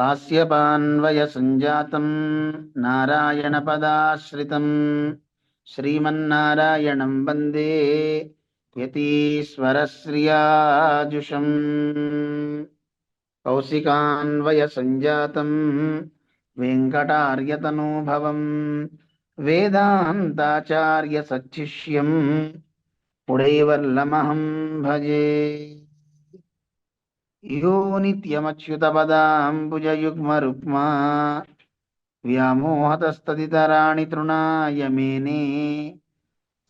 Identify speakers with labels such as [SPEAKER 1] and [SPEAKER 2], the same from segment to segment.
[SPEAKER 1] కాశ్యపాన్వయసంజాతం నారాయణపదాశ్రితం శ్రీమన్నారాయణం వందే యతీశ్వరశ్రియాజుషం. కౌశికాన్వయసంజాతం వెంకటార్యతనూభవం వేదాంతాచార్యసచ్చిష్యం పుడైవల్లమహం భజే. यो नित्यमच्युतपदाम्बुजयुग्मरुक्मा व्यामोहतस्तदितराणि तृणाय मेने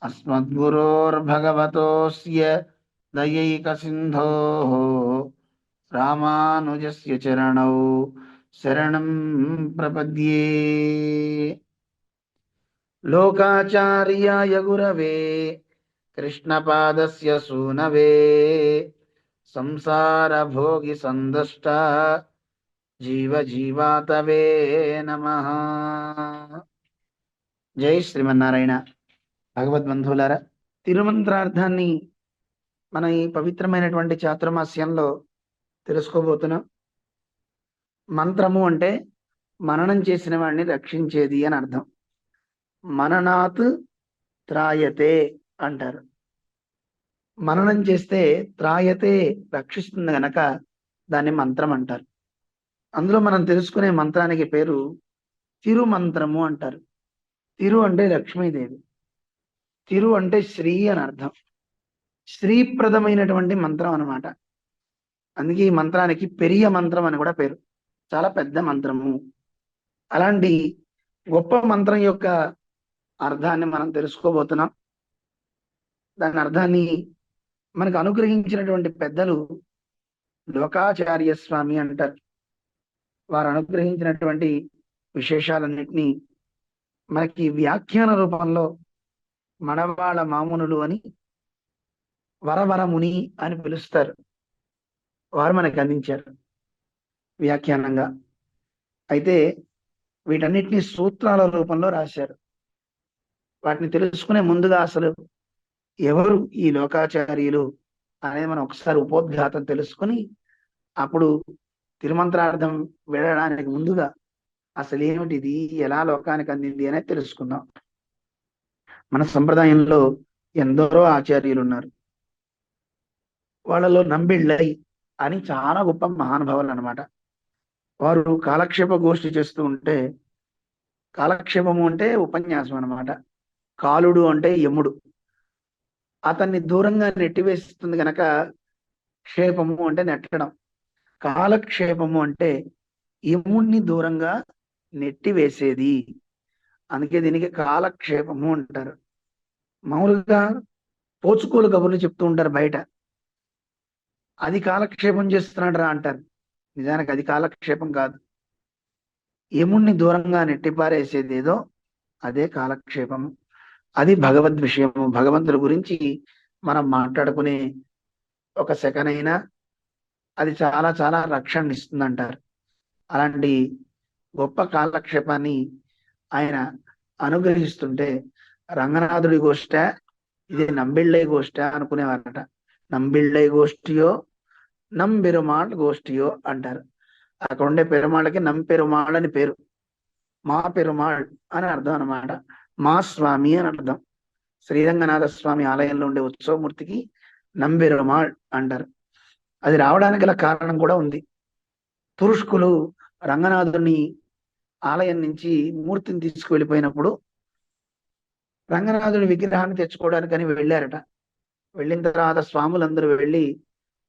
[SPEAKER 1] अस्मद्गुरोर्भगवतोऽस्य दयैकसिन्धोः रामानुजस्य चरणौ शरणं प्रपद्ये लोकाचार्याय गुरवे कृष्णपादस्य सूनवे సంసారభోగి సందుష్ట జీవ జీవాతవే నమ జై శ్రీమన్నారాయణ భగవద్బంధువులారా తిరుమంత్రార్థాన్ని మన ఈ పవిత్రమైనటువంటి చాతుర్మాస్యంలో తెలుసుకోబోతున్నాం. మంత్రము అంటే మననం చేసిన వాడిని రక్షించేది అని అర్థం. మననాత్ త్రాయతే అంటారు. మననం చేస్తే త్రాయతే రక్షిస్తుంది గనక దాన్ని మంత్రం అంటారు. అందులో మనం తెలుసుకునే మంత్రానికి పేరు తిరు మంత్రము అంటారు. తిరు అంటే లక్ష్మీదేవి. తిరు అంటే శ్రీ అని అర్థం. శ్రీప్రదమైనటువంటి మంత్రం అనమాట అందుకే ఈ మంత్రానికి పెరియ మంత్రం అని కూడా పేరు. చాలా పెద్ద మంత్రము. అలాంటి గొప్ప మంత్రం యొక్క అర్థాన్ని మనం తెలుసుకోబోతున్నాం. దాని అర్థాన్ని మనకు అనుగ్రహించినటువంటి పెద్దలు లోకాచార్య స్వామి అంటారు. వారు అనుగ్రహించినటువంటి విశేషాలన్నింటినీ మనకి వ్యాఖ్యాన రూపంలో మనవాళ్ళ మామునులు అని వరవరముని అని పిలుస్తారు. వారు మనకి అందించారు వ్యాఖ్యానంగా. అయితే వీటన్నిటిని సూత్రాల రూపంలో రాశారు. వాటిని తెలుసుకునే ముందుగా అసలు ఎవరు ఈ లోకాచార్యులు అనేది మనం ఒకసారి ఉపోద్ఘాతం తెలుసుకుని అప్పుడు తిరుమంత్రార్థం వెళ్ళడానికి ముందుగా అసలు ఏమిటిది? ఎలా లోకానికి అందింది అనేది తెలుసుకుందాం. మన సంప్రదాయంలో ఎందరో ఆచార్యులు ఉన్నారు. వాళ్ళలో నంబిళ్ళై అని చాలా గొప్ప మహానుభావులు అనమాట వారు కాలక్షేప గోష్ఠి చేస్తూ ఉంటే కాలక్షేపము అంటే ఉపన్యాసం అనమాట కాలుడు అంటే యముడు. అతన్ని దూరంగా నెట్టివేస్తుంది గనక క్షేపము అంటే నెట్టడం. కాలక్షేపము అంటే యముణ్ణి దూరంగా నెట్టివేసేది. అందుకే దీనికి కాలక్షేపము అంటారు. మామూలుగా పోచుకోలు కబుర్లు చెప్తూ ఉంటారు బయట. అది కాలక్షేపం చేస్తున్నాడు రా అంటారు. నిజానికి అది కాలక్షేపం కాదు. యముణ్ణి దూరంగా నెట్టిపారేసేది ఏదో అదే కాలక్షేపము. అది భగవద్ విషయము భగవంతుడి గురించి మనం మాట్లాడుకునే ఒక సెకండ్ అయినా అది చాలా చాలా రక్షణ ఇస్తుంది అంటారు అలాంటి గొప్ప కాలక్షేపాన్ని ఆయన అనుగ్రహిస్తుంటే రంగనాథుడి గోష్ట ఇది నంబిళ్ళై గోష్ట అనుకునేవారట. నంబిళ్ళై గోష్ఠియో నంబెరుమాళ్ గోష్ఠియో అంటారు. అక్కడ ఉండే పెరుమాళ్ళకి నంపెరుమాళ్ అని పేరు. మా పెరుమాళ్ అని అర్థం అనమాట మా స్వామి అని అర్థం. శ్రీరంగనాథ స్వామి ఆలయంలో ఉండే ఉత్సవమూర్తికి నంబెరుమాళ్ అంటారు. అది రావడానికి గల కారణం కూడా ఉంది. తురుష్కులు రంగనాథుని ఆలయం నుంచి మూర్తిని తీసుకువెళ్ళిపోయినప్పుడు రంగనాథుని విగ్రహాన్ని తెచ్చుకోవడానికని వెళ్ళారట. వెళ్ళిన తర్వాత స్వాములందరూ వెళ్ళి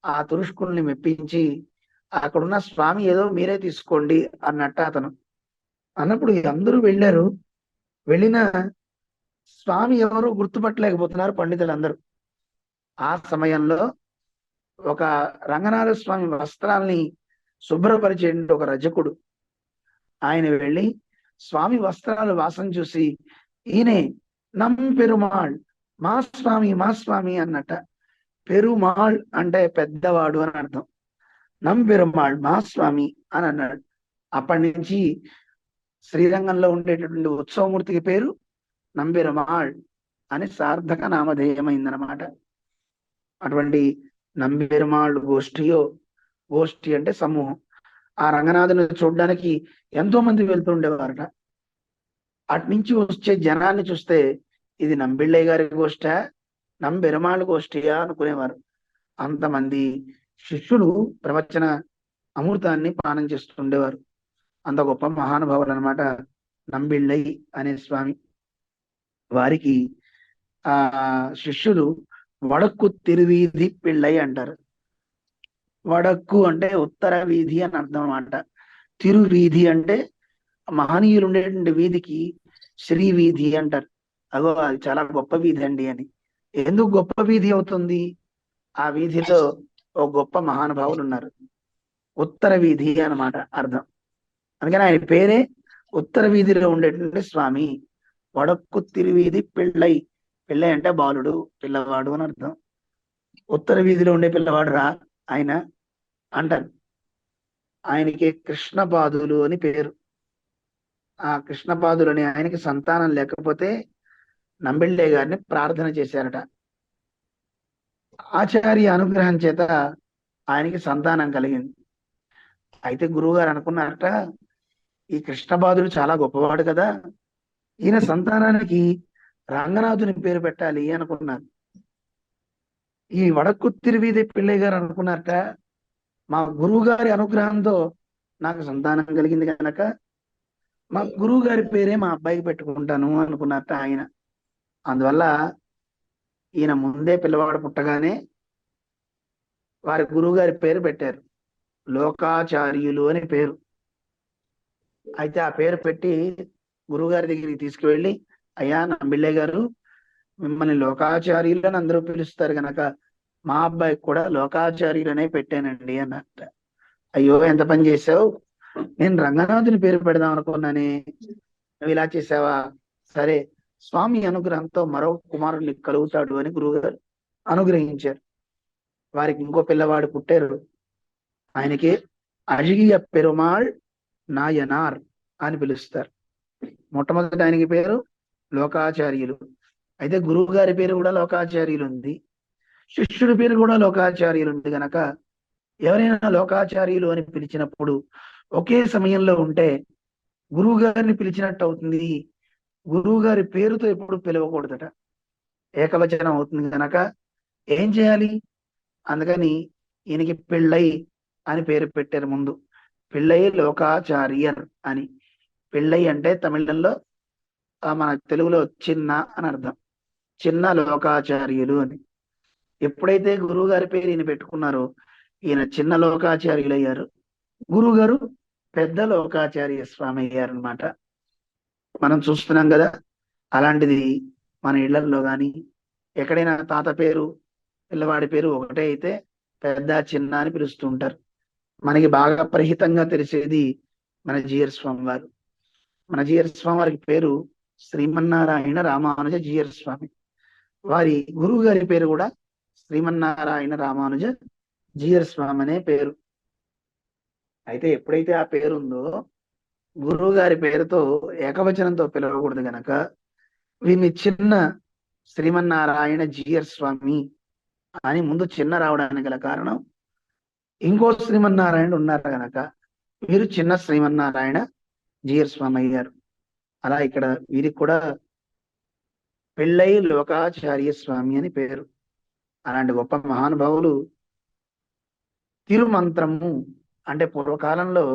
[SPEAKER 1] ఆ తురుష్కుల్ని మెప్పించి అక్కడున్న స్వామి ఏదో మీరే తీసుకోండి అన్నట్ట అతను. అన్నప్పుడు అందరూ వెళ్ళారు. వెళ్ళిన స్వామి ఎవరు గుర్తుపట్టలేకపోతున్నారు పండితులందరూ. ఆ సమయంలో ఒక రంగనాథ స్వామి వస్త్రాల్ని శుభ్రపరిచే ఒక రజకుడు. ఆయన వెళ్ళి స్వామి వస్త్రాలు వాసన చూసి ఈయనే నం పెరుమాళ్ మా స్వామి మా స్వామి అన్నట్ట. పెరుమాళ్ అంటే పెద్దవాడు అని అర్థం. నం పెరుమాళ్ మా స్వామి అని అన్నాడు. అప్పటి నుంచి శ్రీరంగంలో ఉండేటటువంటి ఉత్సవమూర్తికి పేరు నంబిరమాళ్ అని సార్థక నామధేయమైందనమాట అటువంటి నంబెరుమాళ్ గోష్ఠియో గోష్ఠి అంటే సమూహం. ఆ రంగనాథుని చూడడానికి ఎంతో మంది వెళ్తుండేవారట అటు నుంచి వచ్చే జనాన్ని చూస్తే ఇది నంబిళ్ళయ్య గారి గోష్ఠ నంబెరమాళ్ళ గోష్ఠియా అనుకునేవారు. అంతమంది శిష్యులు ప్రవచన అమృతాన్ని పానం చేస్తుండేవారు అంత గొప్ప మహానుభావులు అనమాట నంబిళ్ళై అనే స్వామి. వారికి ఆ శిష్యులు వడక్కు తిరువీధి పిళ్ళై అంటారు. వడక్కు అంటే ఉత్తర వీధి అని అర్థం అనమాట తిరువీధి అంటే మహనీయులు ఉండేటువంటి వీధికి శ్రీ వీధి అంటారు. అగో అది చాలా గొప్ప వీధి అండి అని. ఎందుకు గొప్ప వీధి అవుతుంది? ఆ వీధిలో ఓ గొప్ప మహానుభావులు ఉన్నారు ఉత్తర వీధి అన్నమాట అర్థం. అందుకని ఆయన పేరే ఉత్తర వీధిలో ఉండేటువంటి స్వామి. వడక్కు తిరువీధి పిళ్ళై. పిళ్ళై అంటే బాలుడు పిల్లవాడు అని అర్థం. ఉత్తర వీధిలో ఉండే పిల్లవాడు రా ఆయన అంటారు. ఆయనకి కృష్ణపాదులు అని పేరు. ఆ కృష్ణపాదులు అని ఆయనకి సంతానం లేకపోతే నంబిళ్ళే గారిని ప్రార్థన చేశారట. ఆచార్య అనుగ్రహం చేత ఆయనకి సంతానం కలిగింది. అయితే గురువు గారు అనుకున్నారట ఈ కృష్ణబాధుడు చాలా గొప్పవాడు కదా. ఈయన సంతానానికి రంగనాథుని పేరు పెట్టాలి అనుకున్నారు ఈ వడక్కు తిరువీది పిల్లయ్య గారు అనుకున్నారట మా గురువు గారి అనుగ్రహంతో నాకు సంతానం కలిగింది కనుక మా గురువు గారి పేరే మా అబ్బాయికి పెట్టుకుంటాను అనుకున్నారట ఆయన. అందువల్ల ఈయన ముందే పిల్లవాడు పుట్టగానే వారి గురువు గారి పేరు పెట్టారు. లోకాచార్యులు అని పేరు. అయితే ఆ పేరు పెట్టి గురువుగారి దగ్గరికి తీసుకువెళ్ళి అయ్యా నమ్మిళ్ళే గారు మిమ్మల్ని లోకాచార్యులు అని అందరూ పిలుస్తారు గనక మా అబ్బాయికి కూడా లోకాచార్యులనే పెట్టానండి అన్నట్ట. అయ్యో ఎంత పని చేసావు నేను రంగనాథుని పేరు పెడదాం అనుకున్నానే. నువ్వు ఇలా చేసావా సరే స్వామి అనుగ్రహంతో మరో కుమారుని కలుగుతాడు అని గురువుగారు అనుగ్రహించారు. వారికి ఇంకో పిల్లవాడు పుట్టారు. ఆయనకి అజిగియ పెరుమాళ్ నాయనార్ అని పిలుస్తారు. మొట్టమొదటి ఆయనకి పేరు లోకాచార్యులు. అయితే గురువు గారి పేరు కూడా లోకాచార్యులు ఉంది శిష్యుడి పేరు కూడా లోకాచార్యులు ఉంది గనక ఎవరైనా లోకాచార్యులు అని పిలిచినప్పుడు ఒకే సమయంలో ఉంటే గురువు గారిని పిలిచినట్టు అవుతుంది గురువు గారి పేరుతో ఎప్పుడు పిలవకూడదట. ఏకవచనం అవుతుంది గనక ఏం చేయాలి? అందుకని ఈయనకి పెళ్ళై అని పేరు పెట్టారు ముందు. పిళ్ళై లోకాచార్యర్ అని పిళ్ళై అంటే తమిళంలో మన తెలుగులో చిన్న అని అర్థం. చిన్న లోకాచార్యులు అని. ఎప్పుడైతే గురువు గారి పేరు ఈయన పెట్టుకున్నారో ఈయన చిన్న లోకాచార్యులు అయ్యారు గురువు గారు పెద్ద లోకాచార్య స్వామి అయ్యారు అనమాట మనం చూస్తున్నాం కదా అలాంటిది మన ఇళ్ళలో కానీ ఎక్కడైనా తాత పేరు పిల్లవాడి పేరు ఒకటే అయితే పెద్ద చిన్న అని పిలుస్తుంటారు. మనకి బాగా ప్రహితంగా తెలిసేది మన జియర్ స్వామి వారు. మన జియర్ స్వామి వారికి పేరు శ్రీమన్నారాయణ రామానుజ జియర్ స్వామి. వారి గురువు గారి పేరు కూడా శ్రీమన్నారాయణ రామానుజ జియర్ స్వామి అనే పేరు. అయితే ఎప్పుడైతే ఆ పేరు ఉందో గురువు గారి పేరుతో ఏకవచనంతో పిలవకూడదు గనక వీని చిన్న శ్రీమన్నారాయణ జియర్ స్వామి అని ముందు చిన్న రావడానికి గల కారణం ఇంకో శ్రీమన్నారాయణ ఉన్నారు కనుక వీరు చిన్న శ్రీమన్నారాయణ జియర్ స్వామి అయ్యారు అలా ఇక్కడ వీరికి కూడా పెళ్ళై లోకాచార్య స్వామి అని పేరు. అలాంటి గొప్ప మహానుభావులు తిరుమంత్రము అంటే పూర్వకాలంలో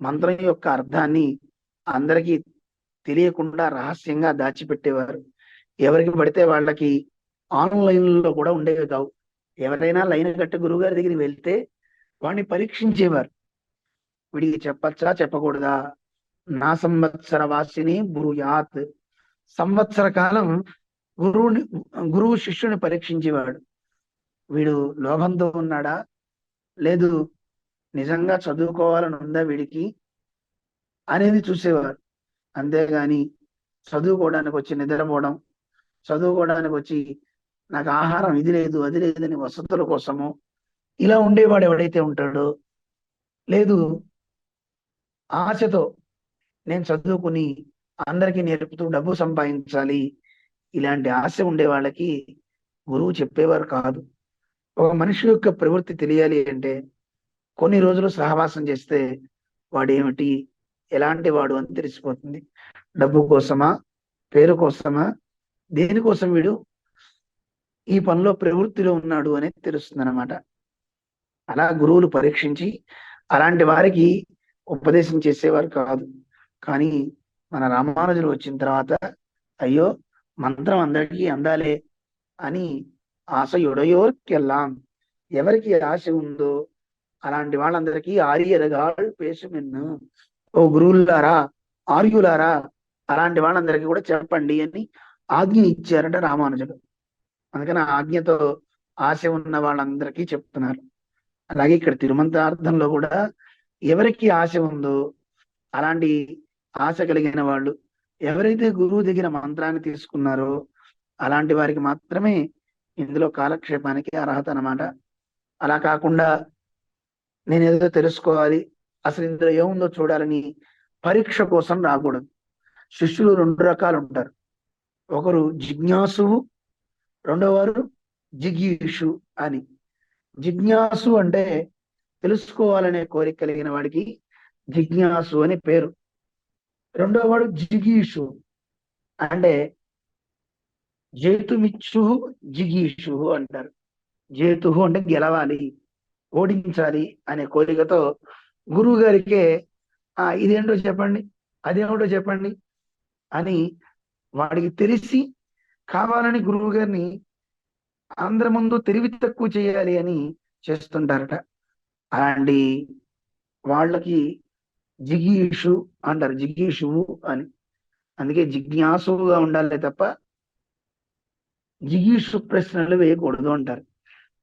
[SPEAKER 1] మంత్రం యొక్క అర్థాన్ని అందరికీ తెలియకుండా రహస్యంగా దాచిపెట్టేవారు. ఎవరికి పడితే వాళ్ళకి ఆన్లైన్లో కూడా ఉండేవి కావు. ఎవరైనా లైన్ కట్టి గురువుగారి దగ్గరికి వెళ్తే వాడిని పరీక్షించేవారు. వీడికి చెప్పచ్చా? చెప్పకూడదా? నా సంవత్సర వాసిని బ్రూయాత్. సంవత్సర కాలం గురువుని గురువు శిష్యుని పరీక్షించేవాడు. వీడు లోభంతో ఉన్నాడా? లేదు. నిజంగా చదువుకోవాలని ఉందా వీడికి? అనేది చూసేవారు. అంతేగాని చదువుకోవడానికి వచ్చి నిద్రపోవడం చదువుకోవడానికి వచ్చి నాకు ఆహారం ఇది లేదు అది లేదని వసతుల కోసము ఇలా ఉండేవాడు ఎవడైతే ఉంటాడో లేదు ఆశతో నేను చదువుకుని అందరికీ నేర్పుతూ డబ్బు సంపాదించాలి ఇలాంటి ఆశ ఉండే వాళ్ళకి గురువు చెప్పేవారు కాదు. ఒక మనిషి యొక్క ప్రవృత్తి తెలియాలి అంటే కొన్ని రోజులు సహవాసం చేస్తే వాడు ఏమిటి ఎలాంటి వాడు అని తెలిసిపోతుంది. డబ్బు కోసమా పేరు కోసమా దేనికోసం వీడు ఈ పనిలో ప్రవృత్తిలో ఉన్నాడు అనేది తెలుస్తుంది అనమాట అలా గురువులు పరీక్షించి అలాంటి వారికి ఉపదేశం చేసేవారు కాదు. కానీ మన రామానుజులు వచ్చిన తర్వాత అయ్యో మంత్రం అందరికీ అందాలే అని ఆశ ఎడయోర్కెల్లాం. ఎవరికి ఆశ ఉందో అలాంటి వాళ్ళందరికీ ఆర్యరగాళ్ళు పేసుమెన్ను ఓ గురువులారా ఆర్యులారా అలాంటి వాళ్ళందరికీ కూడా చెప్పండి అని ఆజ్ఞ ఇచ్చారట రామానుజుడు అందుకని ఆ ఆజ్ఞతో ఆశ ఉన్న వాళ్ళందరికీ చెప్తున్నారు. అలాగే ఇక్కడ తిరుమంతార్థంలో కూడా ఎవరికి ఆశ ఉందో అలాంటి ఆశ కలిగిన వాళ్ళు ఎవరైతే గురువు దగ్గర మంత్రాన్ని తీసుకున్నారో అలాంటి వారికి మాత్రమే ఇందులో కాలక్షేపానికి అర్హత అనమాట అలా కాకుండా నేను ఏదో తెలుసుకోవాలి అసలు ఇందులో ఏముందో చూడాలని పరీక్ష కోసం రాకూడదు. శిష్యులు రెండు రకాలు ఉంటారు. ఒకరు జిజ్ఞాసు రెండోవారు జిగీషు అని. జిజ్ఞాసు అంటే తెలుసుకోవాలనే కోరిక కలిగిన వాడికి జిజ్ఞాసు అని పేరు. రెండో వాడు జిగీషు. అంటే జేతుమిచ్చు జిగీషు అంటారు. జేతు అంటే గెలవాలి ఓడించాలి అనే కోరికతో గురువు గారికే ఆ ఇదేంటో చెప్పండి అదేమిటో చెప్పండి అని వాడికి తెలిసి కావాలని గురువు గారిని అందరి ముందు తెలివి తక్కువ చేయాలి అని చేస్తుంటారట. అలాంటి వాళ్ళకి జిగీషు అంటారు. జిగీషువు అని. అందుకే జిజ్ఞాసుగా ఉండాలి తప్ప జిగీషు ప్రశ్నలు వేయకూడదు అంటారు.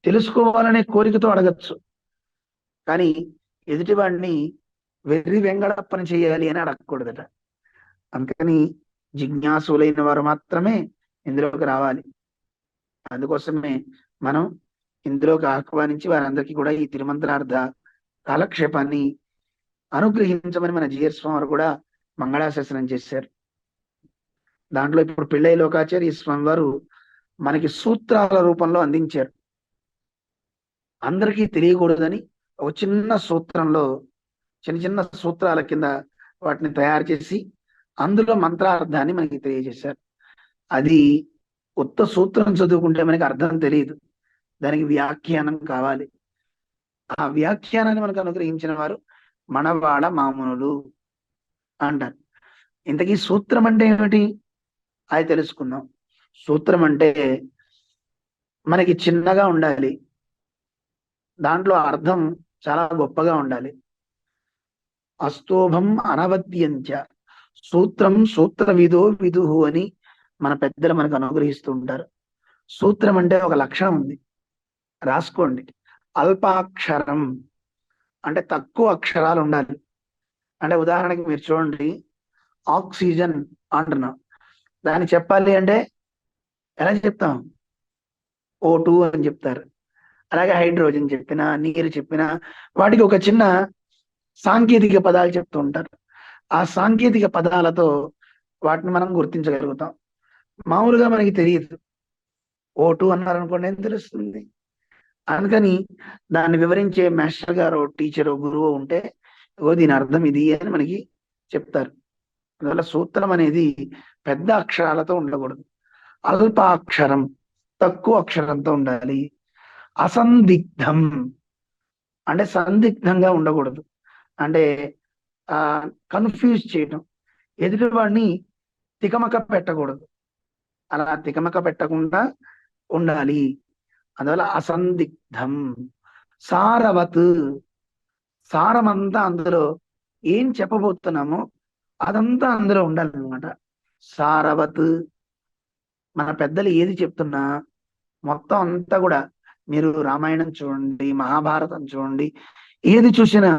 [SPEAKER 1] తెలుసుకోవాలనే కోరికతో అడగచ్చు. కానీ ఎదుటివాడిని వెర్రి వెంగడప్పని చేయాలి అని అడగకూడదట. అందుకని జిజ్ఞాసులైన వారు మాత్రమే ఇందులోకి రావాలి. అందుకోసమే మనం ఇందులోకి ఆహ్వానించి వారందరికీ కూడా ఈ తిరుమంత్రార్థ కాలక్షేపాన్ని అనుగ్రహించమని మన జిఎస్ స్వామి వారు కూడా మంగళాశాసనం చేశారు. దాంట్లో ఇప్పుడు పిళ్ళై లోకాచార్య స్వామి వారు మనకి సూత్రాల రూపంలో అందించారు. అందరికీ తెలియకూడదని ఒక చిన్న సూత్రంలో చిన్న చిన్న సూత్రాల కింద వాటిని తయారు చేసి అందులో మంత్రార్థాన్ని మనకి తెలియజేశారు. అది కొత్త సూత్రం చదువుకుంటే మనకి అర్థం తెలియదు. దానికి వ్యాఖ్యానం కావాలి. ఆ వ్యాఖ్యానాన్ని మనకు అనుగ్రహించిన వారు మనవాడ మామునులు అంటారు. ఇంతకీ సూత్రం అంటే ఏమిటి? అది తెలుసుకుందాం. సూత్రం అంటే మనకి చిన్నగా ఉండాలి. దాంట్లో అర్థం చాలా గొప్పగా ఉండాలి. అస్తోభం అనవద్యంచ. సూత్రం సూత్ర విధో విదుహు అని మన పెద్దలు మనకు అనుగ్రహిస్తూ ఉంటారు. సూత్రం అంటే ఒక లక్షణం ఉంది. రాసుకోండి. అల్పాక్షరం అంటే తక్కువ అక్షరాలు ఉండాలి. అంటే ఉదాహరణకి మీరు చూడండి. ఆక్సిజన్ అంటున్నాం. దాన్ని చెప్పాలి అంటే ఎలా చెప్తాం? ఓ టూ అని చెప్తారు. అలాగే హైడ్రోజన్ చెప్పినా నీరు చెప్పినా వాటికి ఒక చిన్న సాంకేతిక పదాలు చెప్తూ ఉంటారు. ఆ సాంకేతిక పదాలతో వాటిని మనం గుర్తించగలుగుతాం. మామూలుగా మనకి తెలియదు. ఓటు అన్నారనుకోండి అన్నారు ఏం తెలుస్తుంది? అందుకని దాన్ని వివరించే మాస్టర్ గారు టీచర్ గురువు ఉంటే ఓ దీని అర్థం ఇది అని మనకి చెప్తారు. అందువల్ల సూత్రం అనేది పెద్ద అక్షరాలతో ఉండకూడదు. అల్పాక్షరం తక్కువ అక్షరంతో ఉండాలి. అసందిగ్ధం అంటే సందిగ్ధంగా ఉండకూడదు. అంటే ఆ కన్ఫ్యూజ్ చేయటం. ఎదుటివాడిని తికమక పెట్టకూడదు. అలా తికమక పెట్టకుండా ఉండాలి. అందువల్ల అసందిగ్ధం సారవత్ సారమంతా అందులో ఏం చెప్పబోతున్నామో అదంతా అందులో ఉండాలన్నమాట. సారవత్ మన పెద్దలు ఏది చెప్తున్నా మొత్తం అంతా కూడా మీరు రామాయణం చూడండి మహాభారతం చూడండి ఏది చూసినా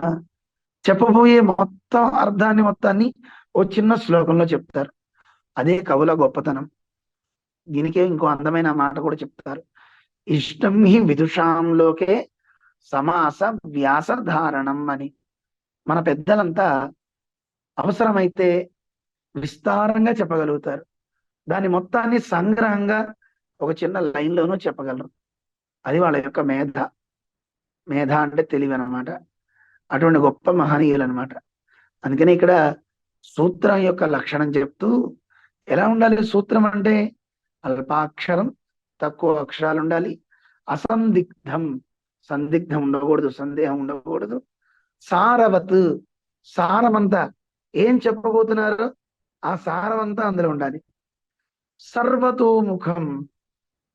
[SPEAKER 1] చెప్పబోయే మొత్తం అర్థాన్ని మొత్తాన్ని ఓ చిన్న శ్లోకంలో చెప్తారు. అదే కవుల గొప్పతనం. దీనికే ఇంకో అందమైన మాట కూడా చెప్తారు. ఇష్టం హి విదుషాంలోకే సమాస వ్యాసధారణం అని. మన పెద్దలంతా అవసరమైతే విస్తారంగా చెప్పగలుగుతారు. దాని మొత్తాన్ని సంగ్రహంగా ఒక చిన్న లైన్లోనూ చెప్పగలరు. అది వాళ్ళ యొక్క మేధ. మేధ అంటే తెలివి అనమాట అటువంటి గొప్ప మహనీయులు అనమాట అందుకని ఇక్కడ సూత్రం యొక్క లక్షణం చెప్తూ ఎలా ఉండాలి సూత్రం అంటే అల్పాక్షరం తక్కువ అక్షరాలు ఉండాలి. అసందిగ్ధం సందిగ్ధం ఉండకూడదు సందేహం ఉండకూడదు. సారవత్ సారమంతా ఏం చెప్పబోతున్నారో? ఆ సారమంతా అందులో ఉండాలి. సర్వతోముఖం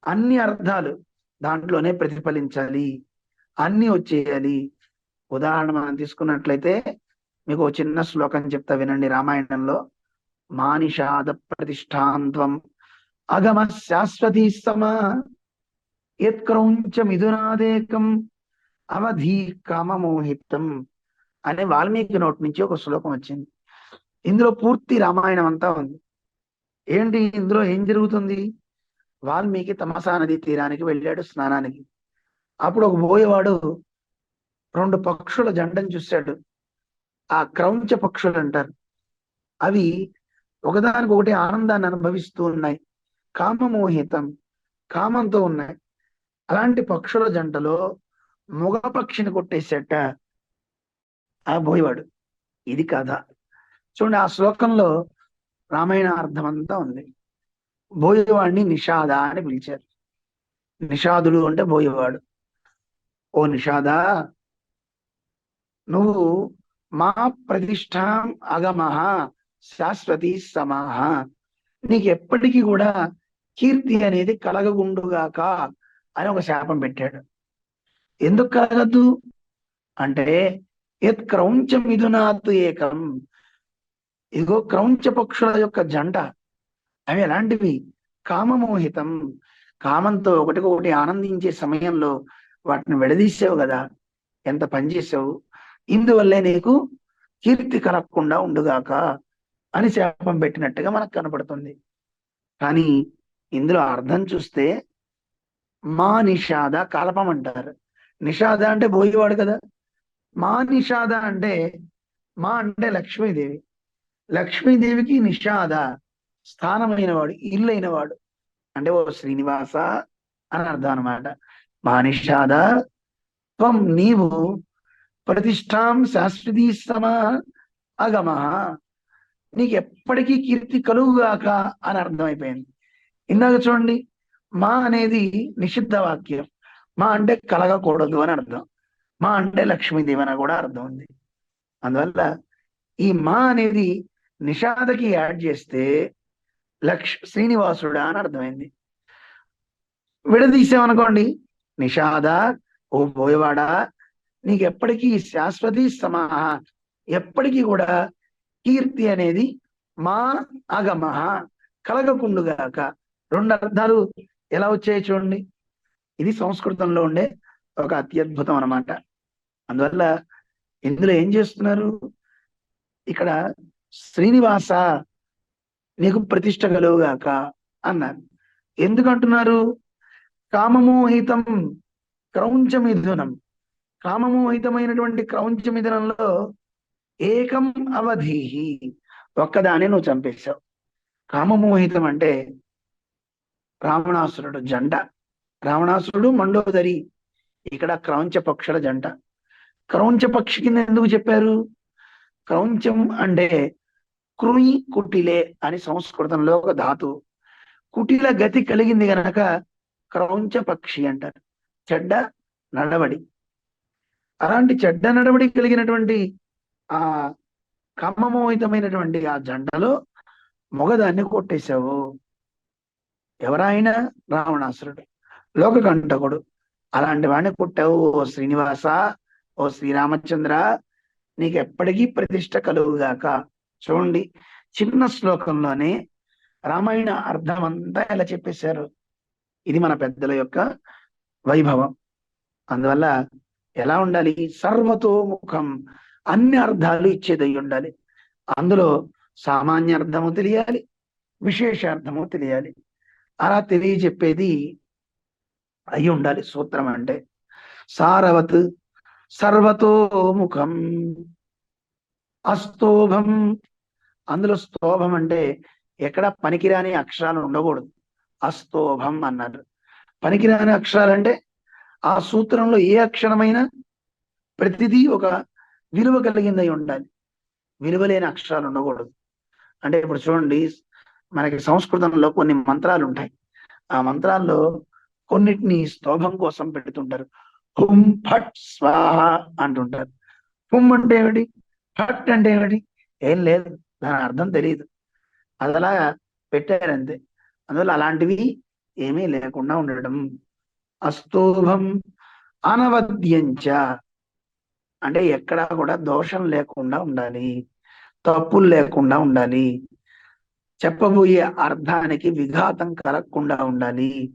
[SPEAKER 1] అన్ని అర్థాలు దాంట్లోనే ప్రతిఫలించాలి. అన్ని వచ్చేయాలి. ఉదాహరణ మనం తీసుకున్నట్లయితే మీకు చిన్న శ్లోకం చెప్తా వినండి రామాయణంలో. మానిషాద ప్రతిష్టాంత్వం అగమ శాశ్వతీ సమ యత్క్రౌంచ మిథునాదేకం అవధి కామమోహితం అనే వాల్మీకి నోటి నుంచి ఒక శ్లోకం వచ్చింది. ఇందులో పూర్తి రామాయణం అంతా ఉంది. ఏంటి ఇందులో ఏం జరుగుతుంది? వాల్మీకి తమసా నది తీరానికి వెళ్ళాడు స్నానానికి. అప్పుడు ఒక బోయవాడు రెండు పక్షుల జెండను చూశాడు. ఆ క్రౌంచ పక్షులు అంటారు. అవి ఒకదానికి ఒకటి ఆనందాన్ని అనుభవిస్తూ ఉన్నాయి. కామమోహితం కామంతో ఉన్నాయి. అలాంటి పక్షుల జంటలో మగ పక్షిని కొట్టేసేట ఆ బోయవాడు ఇది కథ. చూడండి ఆ శ్లోకంలో రామాయణ అర్థం అంతా ఉంది. బోయవాడిని నిషాద అని పిలిచారు. నిషాదుడు అంటే బోయవాడు ఓ నిషాద నువ్వు మా ప్రతిష్టాం అగమహ శాశ్వతి సమాహ. నీకు ఎప్పటికీ కూడా కీర్తి అనేది కలగగుండుగాక అని ఒక శాపం పెట్టాడు. ఎందుకు కలగద్దు? అంటే యత్ క్రౌంచ మిథునాత్ ఏకం. ఇదిగో క్రౌంచ పక్షుల యొక్క జంట. అవి ఎలాంటివి? కామమోహితం. కామంతో ఒకటికొకటి ఆనందించే సమయంలో వాటిని విడదీసావు కదా. ఎంత పని చేసావు? ఇందువల్లే నీకు కీర్తి కలగకుండా ఉండుగాక అని శాపం పెట్టినట్టుగా మనకు కనపడుతుంది. కానీ ఇందులో అర్థం చూస్తే మా నిషాద కలపం అంటారు. నిషాద అంటే భోగివాడు కదా. మా నిషాద అంటే మా అంటే లక్ష్మీదేవి. లక్ష్మీదేవికి నిషాద స్థానమైన వాడు ఇల్లు అయిన వాడు అంటే ఓ శ్రీనివాస అని అర్థం అనమాట మా నిషాద త్వం నీవు ప్రతిష్టాం శాశ్వతీ సమ అగమ. నీకు ఎప్పటికీ కీర్తి కలుగుగాక అని అర్థమైపోయింది. ఇందాక చూడండి మా అనేది నిషిద్ధ వాక్యం. మా అంటే కలగకూడదు అని అర్థం. మా అంటే లక్ష్మీదేవి అని కూడా అర్థం ఉంది. అందువల్ల ఈ మా అనేది నిషాదకి యాడ్ చేస్తే లక్ష్ శ్రీనివాసుడా అని అర్థమైంది. విడదీసామనుకోండి నిషాద ఓ బోయవాడా నీకు ఎప్పటికీ శాశ్వతి సమాహ ఎప్పటికీ కూడా కీర్తి అనేది మా అగమహ కలగకుండుగాక రెండు అర్థాలు ఎలా వచ్చాయో చూడండి. ఇది సంస్కృతంలో ఉండే ఒక అత్యద్భుతం అన్నమాట. అందువల్ల ఇందులో ఏం చేస్తున్నారు? ఇక్కడ శ్రీనివాస నీకు ప్రతిష్ట కలువుగాక అన్నారు. ఎందుకంటున్నారు? కామమోహితం క్రౌంచమిథునం. కామమోహితమైనటువంటి క్రౌంచమిథునంలో ఏకం అవధీహి. ఒక్కదాన్ని నువ్వు చంపేశావు. కామమోహితం అంటే రావణాసురుడు జంట రావణాసురుడు మండోదరి. ఇక్కడ క్రౌంచ పక్షుల జంట. క్రౌంచ పక్షి కింద ఎందుకు చెప్పారు? క్రౌంచం అంటే క్రుయి కుటిలే అని సంస్కృతంలో ఒక ధాతు. కుటిల గతి కలిగింది గనక క్రౌంచ పక్షి అంటారు. చెడ్డ నడవడి. అలాంటి చెడ్డ నడవడి కలిగినటువంటి ఆ కమ్మమోహితమైనటువంటి ఆ జంటలో మొగదాన్ని కొట్టేశావు. ఎవరైనా రావణాసురుడు లోకకంటకుడు. అలాంటి వాడిని కుట్టావు ఓ శ్రీనివాస ఓ శ్రీరామచంద్ర నీకు ఎప్పటికీ ప్రతిష్ట కలుగుగాక చూడండి చిన్న శ్లోకంలోనే రామాయణ అర్థం అంతా ఎలా చెప్పేశారు? ఇది మన పెద్దల యొక్క వైభవం. అందువల్ల ఎలా ఉండాలి? సర్వతోముఖం అన్ని అర్థాలు ఇచ్చేదై ఉండాలి. అందులో సామాన్య అర్థము తెలియాలి విశేష అర్థము తెలియాలి. అలా తెలియజెప్పేది అయి ఉండాలి సూత్రం అంటే. సారవత్ సర్వతోముఖం అస్తోభం. అందులో స్తోభం అంటే ఎక్కడ పనికిరాని అక్షరాలు ఉండకూడదు. అస్తోభం అన్నారు. పనికిరాని అక్షరాలు అంటే ఆ సూత్రంలో ఏ అక్షరమైనా ప్రతిదీ ఒక విలువ కలిగిందై ఉండాలి. విలువ లేని అక్షరాలు ఉండకూడదు. అంటే ఇప్పుడు చూడండి మనకి సంస్కృతంలో కొన్ని మంత్రాలు ఉంటాయి ఆ మంత్రాల్లో కొన్నిటిని స్తోభం కోసం పెడుతుంటారు. హుం ఫట్ స్వాహ అంటుంటారు. హుం అంటే ఏమిటి? ఫట్ అంటే ఏమిటి? ఏం లేదు దాని అర్థం తెలియదు అదలా పెట్టారంతే. అందువల్ల అలాంటివి ఏమీ లేకుండా ఉండడం. అస్తోభం అనవద్యంచ. అంటే ఎక్కడా కూడా దోషం లేకుండా ఉండాలి. తప్పులు లేకుండా ఉండాలి. చెప్పబోయే అర్థానికి విఘాతం కలగకుండా ఉండాలి.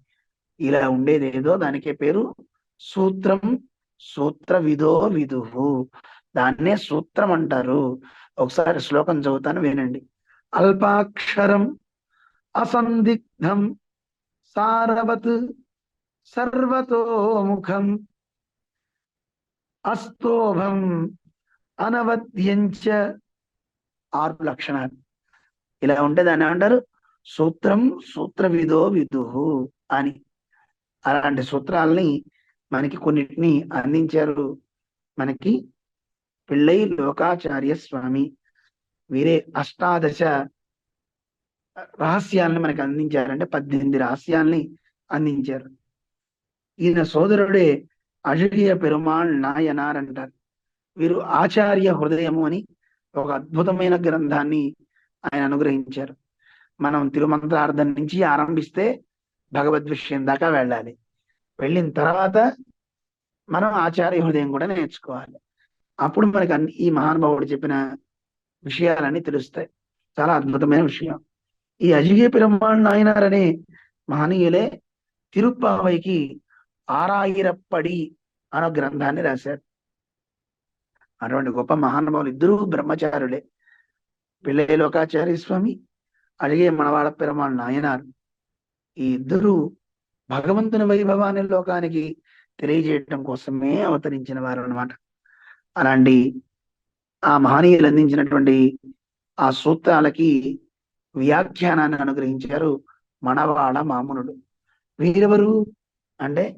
[SPEAKER 1] ఇలా ఉండేదేదో దానికే పేరు సూత్రం సూత్ర విధో విదుహు. దాన్నే సూత్రం అంటారు. ఒకసారి శ్లోకం చదువుతాను వినండి. అల్పాక్షరం అసందిగ్ధం సారవత్ సర్వతోముఖం అస్తోభం అనవద్యంచ ఆరు లక్షణాలు. ఇలా ఉంటే దాన్ని ఏమంటారు? సూత్రం సూత్ర విధో విదుహు అని. అలాంటి సూత్రాలని మనకి కొన్నిటిని అందించారు మనకి పిళ్ళై లోకాచార్య స్వామి. వీరే అష్టాదశ రహస్యాలను మనకి అందించారంటే పద్దెనిమిది రహస్యాల్ని అందించారు. ఈయన సోదరుడే అజగియ పెరుమాళ్ నాయనార్ అంటారు. వీరు ఆచార్య హృదయము అని ఒక అద్భుతమైన గ్రంథాన్ని ఆయన అనుగ్రహించారు. మనం తిరుమంత్రార్థం నుంచి ఆరంభిస్తే భగవద్ విషయం దాకా వెళ్ళాలి. వెళ్ళిన తర్వాత మనం ఆచార్య హృదయం కూడా నేర్చుకోవాలి. అప్పుడు మనకి అన్ని ఈ మహానుభావుడు చెప్పిన విషయాలన్నీ తెలుస్తాయి. చాలా అద్భుతమైన విషయం. ఈ అజిగే పెరుమాళ్ నాయనార్ అనే మహనీయులే తిరుప్పావైకి ఆరాయిరప్పడి అనే గ్రంథాన్ని రాశారు. అటువంటి గొప్ప మహానుభావులు ఇద్దరు బ్రహ్మచారులే. పిల్లయ్య లోకాచార్య స్వామి. అలాగే మనవాడ పెరమాళ్ నాయనారు. ఈ ఇద్దరు భగవంతుని వైభవాన్ని లోకానికి తెలియజేయటం కోసమే అవతరించిన వారు అనమాట అలాంటి ఆ మహనీయులు అందించినటువంటి ఆ సూత్రాలకి వ్యాఖ్యానాన్ని అనుగ్రహించారు మనవాడ మామునుడు. వీరెవరు? అంటే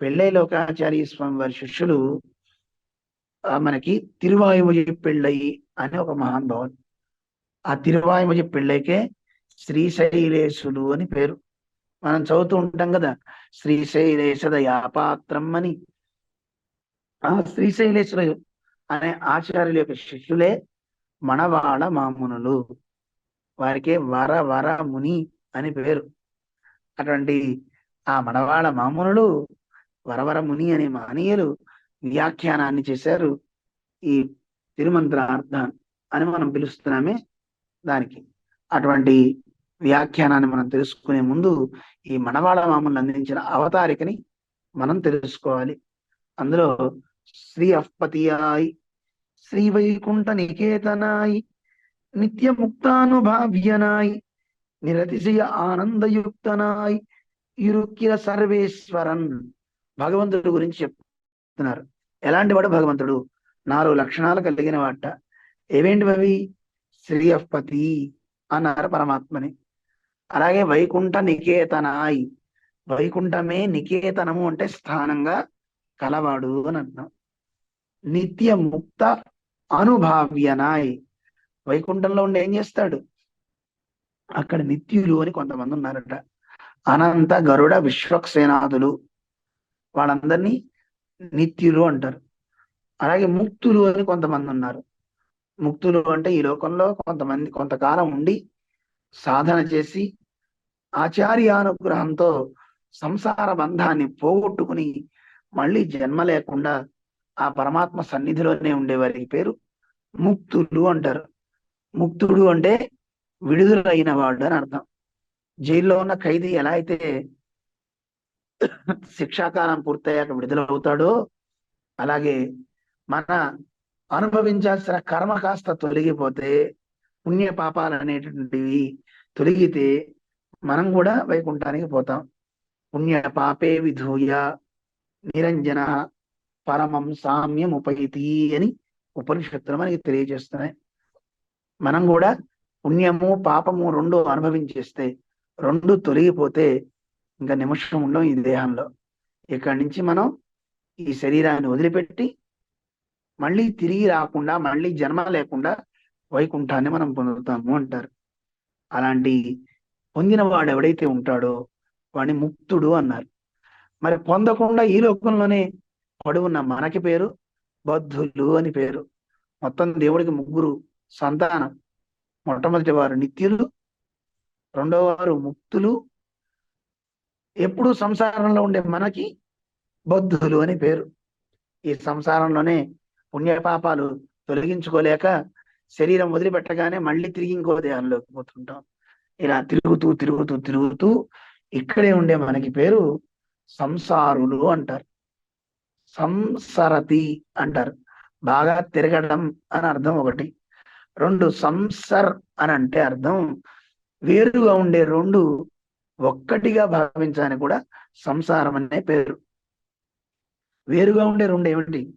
[SPEAKER 1] పెళ్ళై లోకాచార్య స్వామి వారి శిష్యులు మనకి తిరువాయుమజి పెళ్ళయి అనే ఒక మహానుభావుడు. ఆ తిరువాయుమజి పెళ్ళైకే శ్రీశైలేశులు అని పేరు. మనం చదువుతూ ఉంటాం కదా శ్రీశైలేశద యాపాత్రం అని. ఆ శ్రీశైలేశ్వరు అనే ఆచార్యుల యొక్క శిష్యులే మనవాళ మామునులు. వారికే వర వర ముని అని పేరు. అటువంటి ఆ మనవాళ మామునులు వరవర ముని అనే మహనీయులు వ్యాఖ్యానాన్ని చేశారు ఈ తిరుమంత్రార్థం అని మనం పిలుస్తున్నామే. దానికి. అటువంటి వ్యాఖ్యానాన్ని మనం తెలుసుకునే ముందు ఈ మనవాళ మామూలు అందించిన అవతారికని మనం తెలుసుకోవాలి. అందులో శ్రీ అఫ్పతియాయ్ శ్రీ వైకుంఠ నికేతనాయ్ నిత్య ముక్తానుభావ్యనాయ్ నిరతిశయ ఆనందయుక్తనాయ్ ఇరుక్కిర సర్వేశ్వరన్ భగవంతుడు గురించి చెప్తున్నారు. ఎలాంటి వాడు భగవంతుడు? నాలుగు లక్షణాలు కలిగిన వాట. ఏవేంటివి శ్రీయపతి శ్రీ అఫ్పతి అన్నారు పరమాత్మని. అలాగే వైకుంఠ నికేతనాయ్. వైకుంఠమే నికేతనము అంటే స్థానంగా కలవాడు అని అంటున్నాం నిత్య ముక్త అనుభావ్యనాయ్. వైకుంఠంలో ఉండి ఏం చేస్తాడు? అక్కడ నిత్యులు అని కొంతమంది ఉన్నారట. అనంత గరుడ విశ్వక్సేనాథులు వాళ్ళందరినీ నిత్యులు అంటారు. అలాగే ముక్తులు అని కొంతమంది ఉన్నారు. ముక్తులు అంటే ఈ లోకంలో కొంతమంది కొంతకాలం ఉండి సాధన చేసి ఆచార్యానుగ్రహంతో సంసార బంధాన్ని పోగొట్టుకుని మళ్ళీ జన్మ లేకుండా ఆ పరమాత్మ సన్నిధిలోనే ఉండేవారికి పేరు ముక్తులు అంటారు. ముక్తుడు అంటే విడుదలైన వాడు అని అర్థం. జైల్లో ఉన్న ఖైదీ ఎలా అయితే శిక్షాకాలం పూర్తయ్యాక విడుదలవుతాడో అలాగే మన అనుభవించాల్సిన కర్మ కాస్త తొలగిపోతే పుణ్య పాపాలు అనేటువంటివి తొలగితే మనం కూడా వైకుంఠానికి పోతాం. పుణ్య పాపే విధూయ నిరంజన పరమం సామ్యం ఉపహితి అని ఉపనిషత్తులు మనకి తెలియజేస్తున్నాయి. మనం కూడా పుణ్యము పాపము రెండు అనుభవించేస్తే రెండు తొలగిపోతే ఇంకా నిమిషం ఉండం ఈ దేహంలో. ఇక్కడి నుంచి మనం ఈ శరీరాన్ని వదిలిపెట్టి మళ్ళీ తిరిగి రాకుండా మళ్ళీ జన్మ లేకుండా వైకుంఠాన్ని మనం పొందుతాము అంటారు. అలాంటి పొందిన వాడు ఎవడైతే ఉంటాడో వాడిని ముక్తుడు అన్నారు. మరి పొందకుండా ఈ లోకంలోనే పడువున్న మనకి పేరు బద్ధులు అని పేరు. మొత్తం దేవుడికి ముగ్గురు సంతానం. మొట్టమొదటి వారు నిత్యులు రెండవ వారు ముక్తులు. ఎప్పుడు సంసారంలో ఉండే మనకి బద్ధులు అని పేరు. ఈ సంసారంలోనే పుణ్యపాపాలు తొలగించుకోలేక శరీరం వదిలిపెట్టగానే మళ్ళీ తిరిగి ఇంకో దేహంలోకి పోతుంటాం. ఇలా తిరుగుతూ తిరుగుతూ తిరుగుతూ ఇక్కడే ఉండే మనకి పేరు సంసారులు అంటారు. సంసరతి అంటారు. బాగా తిరగడం అని అర్థం ఒకటి. రెండు సంసర్ అని అంటే అర్థం వేరుగా ఉండే రెండు ఒక్కటిగా భావించాలని కూడా సంసారం అనే పేరు. వేరుగా ఉండే రెండు ఏమిటి?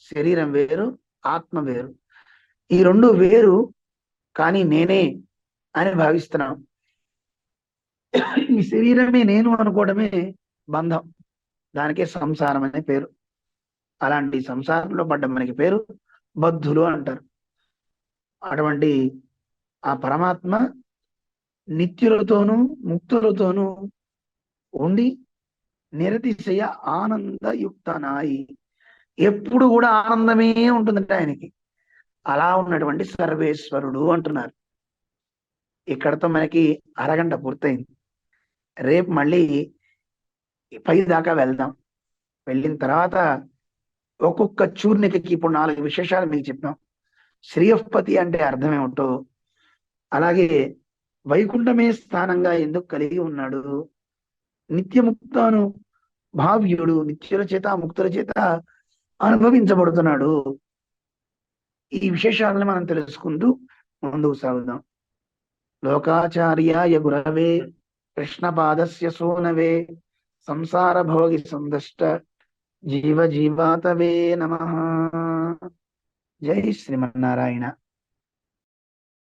[SPEAKER 1] శరీరం వేరు ఆత్మ వేరు. ఈ రెండు వేరు కానీ నేనే అని భావిస్తున్నాను. ఈ శరీరమే నేను అనుకోవడమే బంధం. దానికే సంసారం అనే పేరు. అలాంటి సంసారంలో పడ్డ మనకి పేరు బద్ధులు అంటారు. అటువంటి ఆ పరమాత్మ నిత్యులతోనూ ముక్తులతోనూ ఉండి నిరతిశయ ఆనందయుక్తనాయి. ఎప్పుడు కూడా ఆనందమే ఉంటుందంటే ఆయనకి. అలా ఉన్నటువంటి సర్వేశ్వరుడు అంటున్నారు. ఇక్కడతో మనకి అరగంట పూర్తయింది. రేపు మళ్ళీ పై దాకా వెళ్దాం. వెళ్ళిన తర్వాత ఒక్కొక్క చూర్ణికకి ఇప్పుడు నాలుగు విశేషాలు మీకు చెప్పాం. శ్రీయపతి అంటే అర్థమేమిటో అలాగే వైకుంఠమే స్థానంగా ఎందుకు కలిగి ఉన్నాడు? నిత్యముక్తాను భావ్యుడు నిత్యుల చేత ముక్తుల చేత అనుభవించబడుతున్నాడు. ఈ విశేషాలను మనం తెలుసుకుంటూ ముందుకు సాగుదాం. లోకాచార్యాయ గురవే కృష్ణపాదస్య సోనవే సంసార భోగి సందష్ట జీవ జీవాతవే నమ. జై శ్రీమన్నారాయణ.